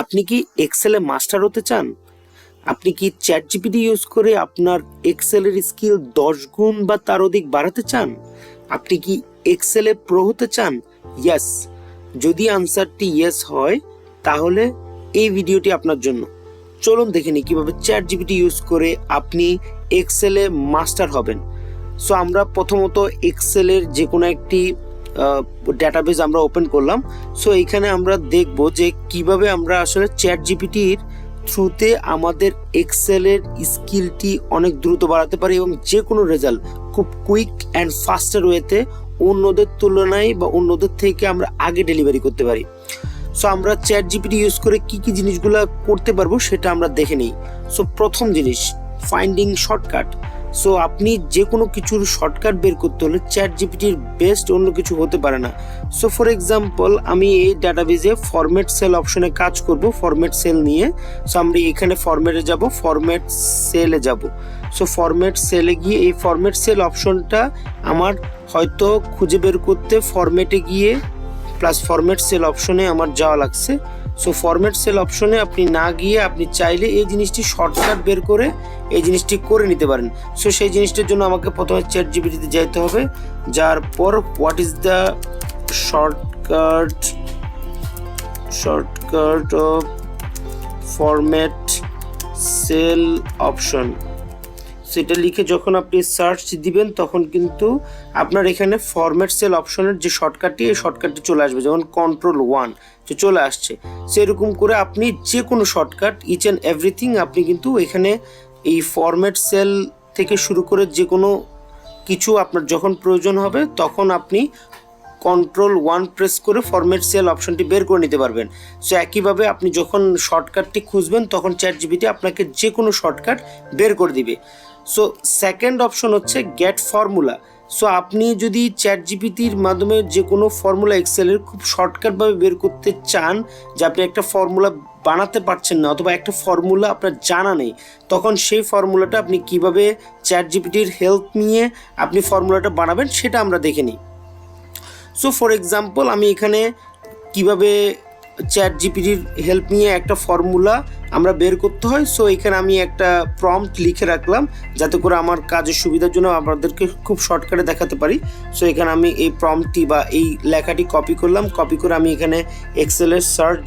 আপনি কি এক্সেলে মাস্টার হতে চান? আপনি কি চ্যাট জিপিটি ইউজ করে আপনার এক্সেলের স্কিল দশ গুণ বা তার অধিক বাড়াতে চান? আপনি কি এক্সেলে প্রো হতে চান? ইয়েস যদি আনসারটি ইয়েস হয়, তাহলে এই ভিডিওটি আপনার জন্য। চলুন দেখে নিই কীভাবে চ্যাট জিপিটি ইউজ করে আপনি এক্সেলে মাস্টার হবেন। সো আমরা প্রথমত এক্সেলের যে কোনো একটি ডেটাবেস আমরা ওপেন করলাম। সো এইখানে আমরা দেখব যে কীভাবে আমরা আসলে চ্যাট জিপিটির থ্রুতে আমাদের এক্সেলের স্কিলটি অনেক দ্রুত বাড়াতে পারি এবং যে কোনো রেজাল্ট খুব কুইক অ্যান্ড ফাস্টার ওয়েতে অন্যদের তুলনায় বা অন্যদের থেকে আমরা আগে ডেলিভারি করতে পারি। সো আমরা চ্যাট জিপিটি ইউজ করে কি কি জিনিসগুলো করতে পারব সেটা আমরা দেখে নিই। সো প্রথম জিনিস ফাইন্ডিং শর্টকাট সো আপনি যে কোনো কিছুর শর্টকাট বের করতে হলে চ্যাট জিপিটির বেস্ট অন্য কিছু হতে পারে না। সো ফর এক্সাম্পল আমি এই ডাটাবেজে ফরম্যাট সেল অপশনে কাজ করব ফরম্যাট সেল নিয়ে। সো আমরা এখানে ফরম্যাটে যাব ফরম্যাট সেলে যাব। সো ফরম্যাট সেলে গিয়ে এই ফরম্যাট সেল অপশনটা আমার হয়তো খুঁজে বের করতে ফরম্যাটে গিয়ে প্লাস ফরম্যাট সেল অপশনে আমার যাওয়া লাগছে। সো ফরম্যাট সেল অপশনে আপনি না গিয়ে আপনি চাইলে এই জিনিসটি শর্টকাট বের করে এই জিনিসটি করে নিতে পারেন। সো সেই জিনিসটার জন্য আমাকে প্রথমে চ্যাট জিবিটিতে যাইতে হবে। যার পর what is the shortcut shortcut of format cell option সেটা লিখে যখন আপনি সার্চ দিবেন, তখন কিন্তু আপনার এখানে ফরম্যাট সেল অপশনের যে শর্টকাটটি এই শর্টকাটটি চলে আসবে, যেমন কন্ট্রোল ওয়ান যে চলে আসছে। সেরকম করে আপনি যে কোনো শর্টকাট ইচ অ্যান্ড এভরিথিং আপনি কিন্তু এখানে এই ফরম্যাট সেল থেকে শুরু করে যে কোনো কিছু আপনার যখন প্রয়োজন হবে, তখন আপনি কন্ট্রোল ওয়ান প্রেস করে ফরম্যাট সেল অপশনটি বের করে নিতে পারবেন। সো একইভাবে আপনি যখন শর্টকাটটি খুঁজবেন, তখন চ্যাট জিবিটি আপনাকে যে কোনো শর্টকাট বের করে দিবে। সো সেকেন্ড অপশন হচ্ছে গেট ফর্মুলা সো আপনি যদি চ্যাট জিপিটির মাধ্যমে যে কোনো ফর্মুলা এক্সেলের খুব শর্টকাটভাবে বের করতে চান, যে আপনি একটা ফর্মুলা বানাতে পারছেন না অথবা একটা ফর্মুলা আপনার জানা নেই, তখন সেই ফর্মুলাটা আপনি কীভাবে চ্যাট জিপিটির হেল্প নিয়ে আপনি ফর্মুলাটা বানাবেন, সেটা আমরা দেখে নিই। সো ফর এক্সাম্পল আমি এখানে কীভাবে চ্যাট জিপিটির হেল্প নিয়ে একটা ফর্মুলা আমরা বের করতে হয়। সো এখানে আমি একটা প্রম্পট লিখে রাখলাম, যাতে করে আমার কাজের সুবিধার জন্য আপনাদেরকে খুব শর্টকাটে দেখাতে পারি। সো এখানে আমি এই প্রম্পটটি বা এই লেখাটি কপি করলাম। কপি করে আমি এখানে এক্সেলের সার্চ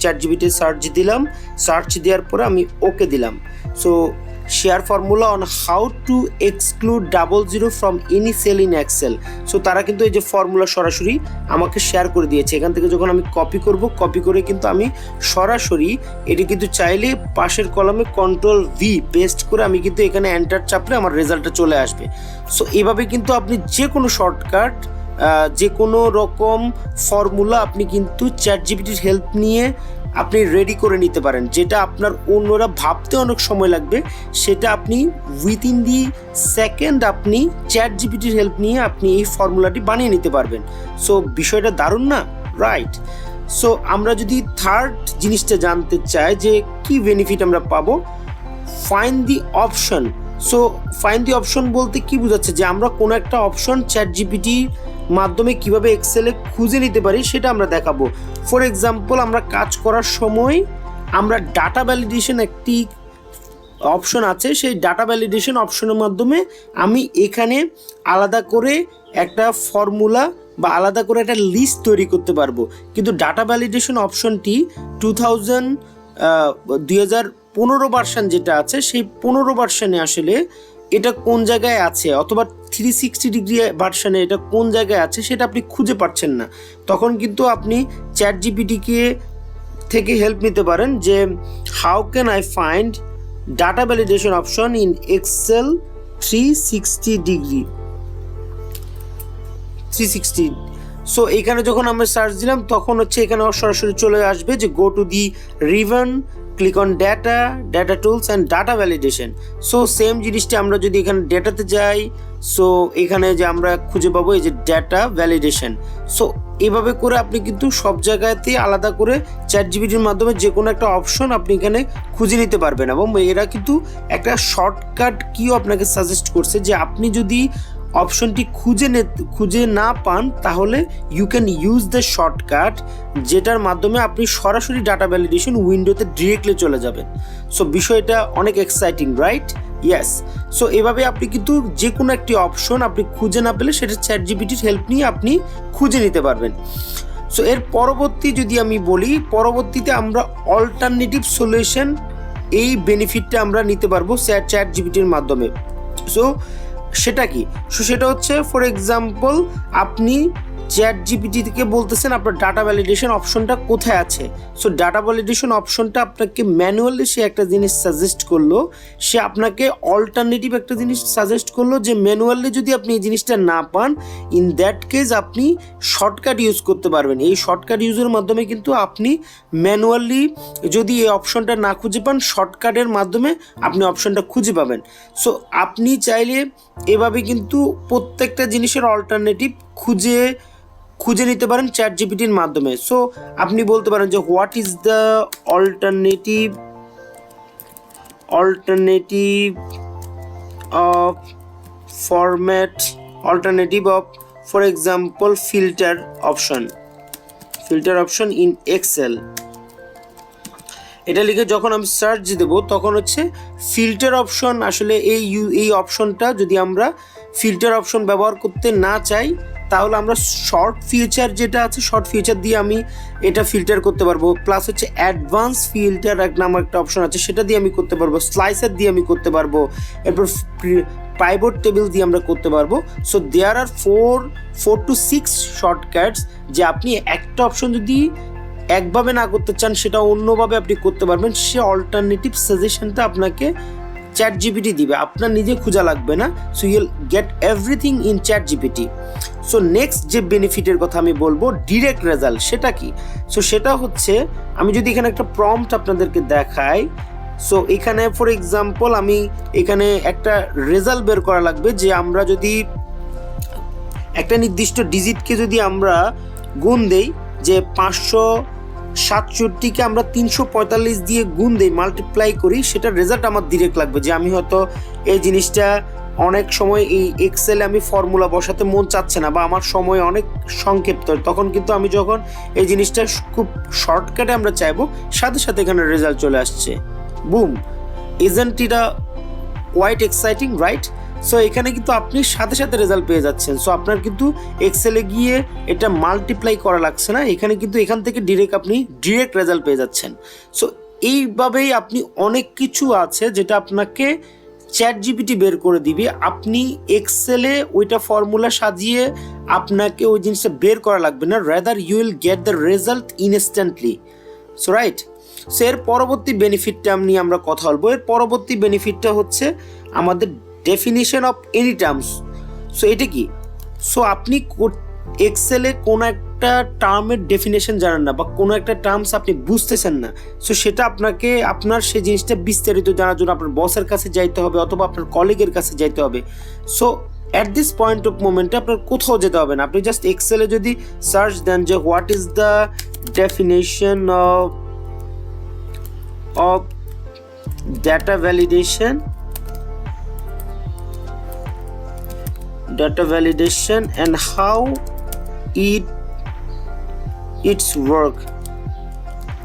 চ্যাট জিপিটির সার্চ দিলাম। সার্চ দেওয়ার পরে আমি ওকে দিলাম। So share formula on how to exclude double zero from any cell in Excel so তারা কিন্তু এই যে ফর্মুলা সরাসরি আমাকে শেয়ার করে দিয়েছে। এখান থেকে যখন আমি কপি করব কপি করে কিন্তু আমি সরাসরি এটি কিন্তু চাইলে পাশের কলমে কন্ট্রোল ভি পেস্ট করে আমি কিন্তু এখানে এন্টার চাপলে আমার রেজাল্টটা চলে আসবে। সো এভাবে কিন্তু আপনি যে কোনো শর্টকাট যে কোনো রকম ফর্মুলা আপনি কিন্তু চ্যাট জিপিটির হেল্প নিয়ে আপনি রেডি করে নিতে পারেন। যেটা আপনার অন্যরা ভাবতে অনেক সময় লাগবে, সেটা আপনি উইথিন দি সেকেন্ড আপনি চ্যাট জিপিটির হেল্প নিয়ে আপনি এই ফর্মুলাটি বানিয়ে নিতে পারবেন। সো বিষয়টা দারুণ না? রাইট সো আমরা যদি থার্ড জিনিসটা জানতে চাই যে কি বেনিফিট আমরা পাবো? Fine the option so fine the option বলতে কি বোঝাচ্ছে? যে আমরা কোনো একটা অপশন চ্যাট জিপিটির মাধ্যমে কীভাবে এক্সেলে খুঁজে নিতে পারি সেটা আমরা দেখাবো। ফর এক্সাম্পল আমরা কাজ করার সময় আমরা ডাটা ভ্যালিডেশন একটি অপশন আছে। সেই ডাটা ভ্যালিডেশন অপশনের মাধ্যমে আমি এখানে আলাদা করে একটা ফর্মুলা বা আলাদা করে একটা লিস্ট তৈরি করতে পারব। কিন্তু ডাটা ভ্যালিডেশন অপশনটি টু থাউজেন্ড দুই হাজার পনেরো ভার্সান যেটা আছে, সেই পনেরো ভার্সানে আসলে এটা কোন জায়গায় আছে? অথবা থ্রি সিক্সটি ডিগ্রি ভার্সানে এটা কোন জায়গায় আছে সেটা আপনি খুঁজে পাচ্ছেন না। তখন কিন্তু আপনি চ্যাট জিপিটিকে থেকে হেল্প নিতে পারেন যে how can I find data validation option in Excel three sixty degree three sixty so এখানে যখন আমরা সার্চ দিলাম, তখন হচ্ছে এখানে সরাসরি চলে আসবে যে go to the ribbon click on data data tools and data validation so same জিনিসটা আমরা যদি এখানে ডেটাতে যাই সো এখানে যে আমরা খুঁজে পাবো এই যে ডেটা ভ্যালিডেশন সো এভাবে করে আপনি কিন্তু সব জায়গাতে আলাদা করে চ্যাট জিবিটির মাধ্যমে যে কোনো একটা অপশন আপনি এখানে খুঁজে নিতে পারবেন এবং এরা কিন্তু একটা শর্টকাট কিও আপনাকে সাজেস্ট করছে যে আপনি যদি অপশনটি খুঁজে খুঁজে না পান, তাহলে you can use the shortcut যেটার মাধ্যমে আপনি সরাসরি ডাটা ভ্যালিডেশন উইন্ডোতে ডিরেক্টলি চলে যাবেন। সো বিষয়টা অনেক এক্সাইটিং রাইট ইয়াস সো এভাবে আপনি কিন্তু যে কোনো একটি অপশন আপনি খুঁজে না পেলে সেটা চ্যাট জিপিটির হেল্প নিয়ে আপনি খুঁজে নিতে পারবেন। সো এর পরবর্তী যদি আমি বলি, পরবর্তীতে আমরা অল্টারনেটিভ সলিউশন এই বেনিফিটটা আমরা নিতে পারব চ্যাট চ্যাট জিপিটির মাধ্যমে। সো সেটা কি? সো সেটা হচ্ছে ফর এক্সাম্পল আপনি চ্যাট জিপিটি থেকে বলতেছেন আপনার ডাটা ভ্যালিডেশন অপশনটা কোথায় আছে? সো ডাটা ভ্যালিডেশন অপশনটা আপনাকে ম্যানুয়ালি সে একটা জিনিস সাজেস্ট করল, সে আপনাকে অল্টারনেটিভ একটা জিনিস সাজেস্ট করল যে ম্যানুয়ালি যদি আপনি এই জিনিসটা না পান ইন দ্যাট কেস আপনি শর্টকাট ইউজ করতে পারবেন। এই শর্টকাট ইউজের মাধ্যমে কিন্তু আপনি ম্যানুয়ালি যদি এই অপশনটা না খুঁজে পান শর্টকাটের মাধ্যমে আপনি অপশনটা খুঁজে পাবেন। সো আপনি চাইলে এভাবে কিন্তু প্রত্যেকটা জিনিসের অল্টারনেটিভ খুঁজে খুঁজে নিতে পারেন চ্যাট জিপিটির মাধ্যমে। সো আপনি বলতে পারেন যে what is the alternative alternative of format alternative of for example filter option filter option in Excel এটা লিখে যখন আমি সার্চ দেব, তখন হচ্ছে ফিল্টার অপশন আসলে এই ইউ এই অপশনটা যদি আমরা ফিল্টার অপশন ব্যবহার করতে না চাই, তাহলে আমরা শর্ট ফিউচার যেটা আছে শর্ট ফিউচার দিয়ে আমি এটা ফিল্টার করতে পারব। প্লাস হচ্ছে অ্যাডভান্স ফিল্টার এক নাম একটা অপশন আছে, সেটা দিয়ে আমি করতে পারব। স্লাইসার দিয়ে আমি করতে পারব। এরপর প্রাইভেট টেবিল দিয়ে আমরা করতে পারব। So there are four four two six shortcuts যে আপনি একটা অপশন যদি একভাবে না করতে চান, সেটা অন্যভাবে আপনি করতে পারবেন। সে অল্টারনেটিভ সাজেশনটা আপনাকে চ্যাট জিপিটি দিবে। আপনার নিজে খোঁজা লাগবে না। So you'll get everything in chat GPT so next যে বেনিফিটের কথা আমি বলব ডিরেক্ট রেজাল্ট সেটা কি? সো সেটা হচ্ছে, আমি যদি এখানে একটা প্রম্পট আপনাদেরকে দেখাই সো এখানে ফর এক্সাম্পল আমি এখানে একটা রেজাল্ট বের করা লাগবে যে আমরা যদি একটা নির্দিষ্ট ডিজিটকে যদি আমরা গুণ দেই, যে পাঁচশো সাতষট্টিকে আমরা তিনশো পঁয়তাল্লিশ দিয়ে গুণ দিই মাল্টিপ্লাই করি, সেটার রেজাল্ট আমার ডিরেক্ট লাগবে যে আমি হয়তো এই জিনিসটা অনেক সময় এই এক্সেলে আমি ফর্মুলা বসাতে মন চাচ্ছে না বা আমার সময় অনেক সংক্ষিপ্ত। তখন কিন্তু আমি যখন এই জিনিসটা খুব শর্টকাটে আমরা চাইব, সাথে সাথে এখানে রেজাল্ট চলে আসছে। বুম এজেন্ট এটা কোয়াইট এক্সাইটিং রাইট সো এখানে কিন্তু আপনি সাথে সাথে রেজাল্ট পেয়ে যাচ্ছেন। সো আপনার কিন্তু এক্সেলে গিয়ে এটা মাল্টিপ্লাই করা লাগছে না। এখানে কিন্তু এখান থেকে ডিরেক্ট আপনি ডিরেক্ট রেজাল্ট পেয়ে যাচ্ছেন। সো এইভাবেই আপনি অনেক কিছু আছে যেটা আপনাকে চ্যাট জিপিটি বের করে দিবে। আপনি এক্সেলে ওইটা ফর্মুলা সাজিয়ে আপনাকে ওই জিনিসটা বের করা লাগবে না। Rather you will get the result instantly so right so এর পরবর্তী বেনিফিটটা নিয়ে আমরা কথা বলব। এর পরবর্তী বেনিফিটটা হচ্ছে আমাদের definition of any terms so এটা কি? সো আপনি এক্সেলে কোনো একটা টার্মের ডেফিনেশন জানেন না বা কোনো একটা টার্মস আপনি বুঝতেছেন না। সো সেটা আপনাকে, আপনার সেই জিনিসটা বিস্তারিত জানার জন্য আপনার বসের কাছে যাইতে হবে অথবা আপনার কলিগের কাছে যাইতে হবে। So at this point of মোমেন্টে আপনার কোথাও যেতে হবে না। আপনি জাস্ট এক্সেলে যদি সার্চ দেন যে what is the definition of of data validation data validation and how it, its work.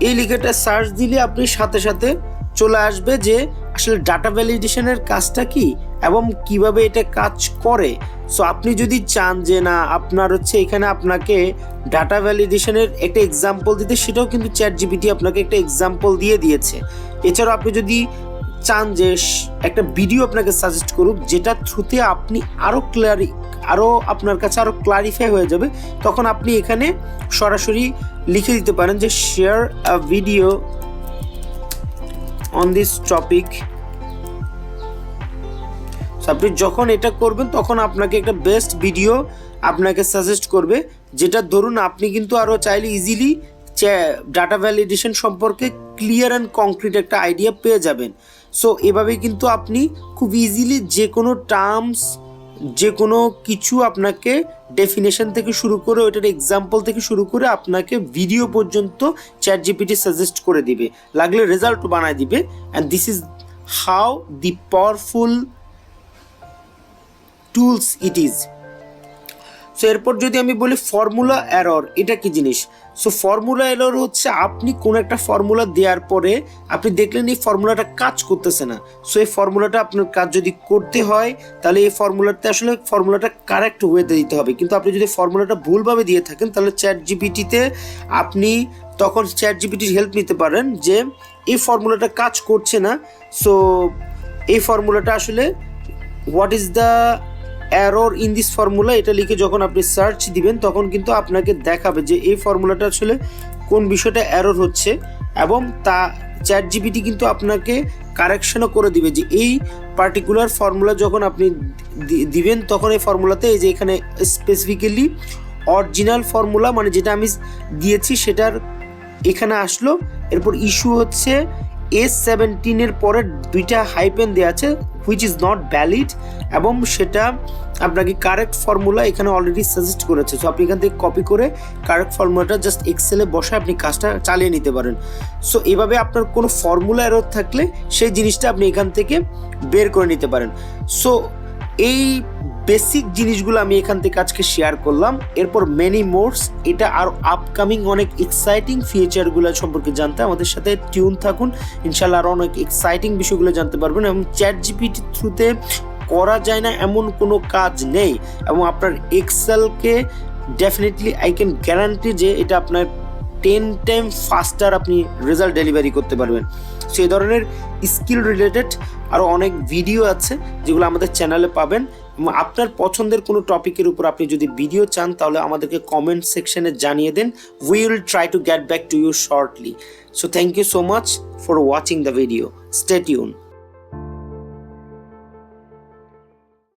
এই লিখেটা সার্চ দিলে আপনি সাথে সাথে চলে আসবে যে আসলে ডাটা ভ্যালিডেশনের কাজটা কি এবং কীভাবে এটা কাজ করে। সো আপনি যদি চান যে না, আপনার হচ্ছে এখানে আপনাকে ডাটা ভ্যালিডেশনের একটা এক্সাম্পল দিতে, সেটাও কিন্তু চ্যাট জিপিটি আপনাকে একটা এক্সাম্পল দিয়ে দিয়েছে। এছাড়াও আপনি যদি চান যে একটা ভিডিও আপনাকে সাজেস্ট করুক, যেটা থ্রুতে আপনি আরও ক্লিয়ারি আরও আপনার কাছে আরও ক্লারিফাই হয়ে যাবে, তখন আপনি এখানে সরাসরি লিখে দিতে পারেন যে share a video on this topic আপনি যখন এটা করবেন, তখন আপনাকে একটা বেস্ট ভিডিও আপনাকে সাজেস্ট করবে, যেটা ধরুন আপনি কিন্তু আরও চাইলে ইজিলি ডাটা ভ্যালিডেশন সম্পর্কে ক্লিয়ার অ্যান্ড কংক্রিট একটা আইডিয়া পেয়ে যাবেন। সো এভাবে কিন্তু আপনি খুব ইজিলি যে কোনো টার্মস যে কোনো কিছু আপনাকে ডেফিনেশন থেকে শুরু করে, ওইটার এক্সাম্পল থেকে শুরু করে আপনাকে ভিডিও পর্যন্ত চ্যাট জিপিটি সাজেস্ট করে দিবে। লাগলে রেজাল্ট বানায় দিবে। And this is how the powerful tools it is so এরপর যদি আমি বলি ফর্মুলা অ্যারর এটা কি জিনিস? সো ফর্মুলা এরর হচ্ছে আপনি কোন একটা ফর্মুলা দেওয়ার পরে আপনি দেখলেন এই ফর্মুলাটা কাজ করতেছে না। সো এই ফর্মুলাটা আপনার কাজ যদি করতে হয়, তাহলে এই ফর্মুলাতে আসলে ফর্মুলাটা কারেক্ট ওয়েতে দিতে হবে। কিন্তু আপনি যদি ফর্মুলাটা ভুলভাবে দিয়ে থাকেন, তাহলে চ্যাট জিপিটিতে আপনি তখন চ্যাট জিপিটির হেল্প নিতে পারেন যে এই ফর্মুলাটা কাজ করছে না। সো এই ফর্মুলাটা আসলে what is the error in this formula এটা লিখে যখন আপনি সার্চ দিবেন, তখন কিন্তু আপনাকে দেখাবে যে এই ফর্মুলাটা আসলে কোন বিষয়টা অ্যারোর হচ্ছে এবং তা চ্যাট জিপিটি কিন্তু আপনাকে কারেকশনও করে দিবে যে এই পার্টিকুলার ফর্মুলা যখন আপনি দিবেন, তখন এই ফর্মুলাতে এই যে এখানে স্পেসিফিক্যালি অরিজিনাল ফর্মুলা মানে যেটা আমি দিয়েছি, সেটার এখানে আসলো, এরপর ইস্যু হচ্ছে এস সেভেন্টিনের পরে দুইটা হাইপেন দেওয়া আছে হুইচ ইজ নট ভ্যালিড এবং সেটা আপনাকে কারেক্ট ফর্মুলা এখানে অলরেডি সাজেস্ট করেছে। সো আপনি এখান থেকে কপি করে কারেক্ট ফর্মুলাটা জাস্ট এক্সেলে বসে আপনি কাজটা চালিয়ে নিতে পারেন। সো এভাবে আপনার কোনো ফর্মুলা এরর থাকলে সেই জিনিসটা আপনি এখান থেকে বের করে নিতে পারেন। সো এই বেসিক জিনিসগুলো আমি এখান থেকে আজকে শেয়ার করলাম। এরপর মেনি মোডস এটা আর আপকামিং অনেক এক্সাইটিং ফিচারগুলো সম্পর্কে জানতে আমাদের সাথে টিউন থাকুন। ইনশাল্লাহ আরও অনেক এক্সাইটিং বিষয়গুলো জানতে পারবেন এবং চ্যাট জিপিটির থ্রুতে করা যায় না, এমন কোনো কাজ নেই। এবং আপনার এক্সেলকে ডেফিনেটলি আই ক্যান গ্যারান্টি যে এটা আপনার টেন টাইম ফাস্টার আপনি রেজাল্ট ডেলিভারি করতে পারবেন। সেই ধরনের স্কিল রিলেটেড আরও অনেক ভিডিও আছে, যেগুলো আমাদের চ্যানেলে পাবেন। আপনার পছন্দের কোনো টপিকের উপর আপনি যদি ভিডিও চান, তাহলে আমাদেরকে কমেন্ট সেকশনে জানিয়ে দেন। We will try to get back to you shortly so thank you so much for watching the video stay tune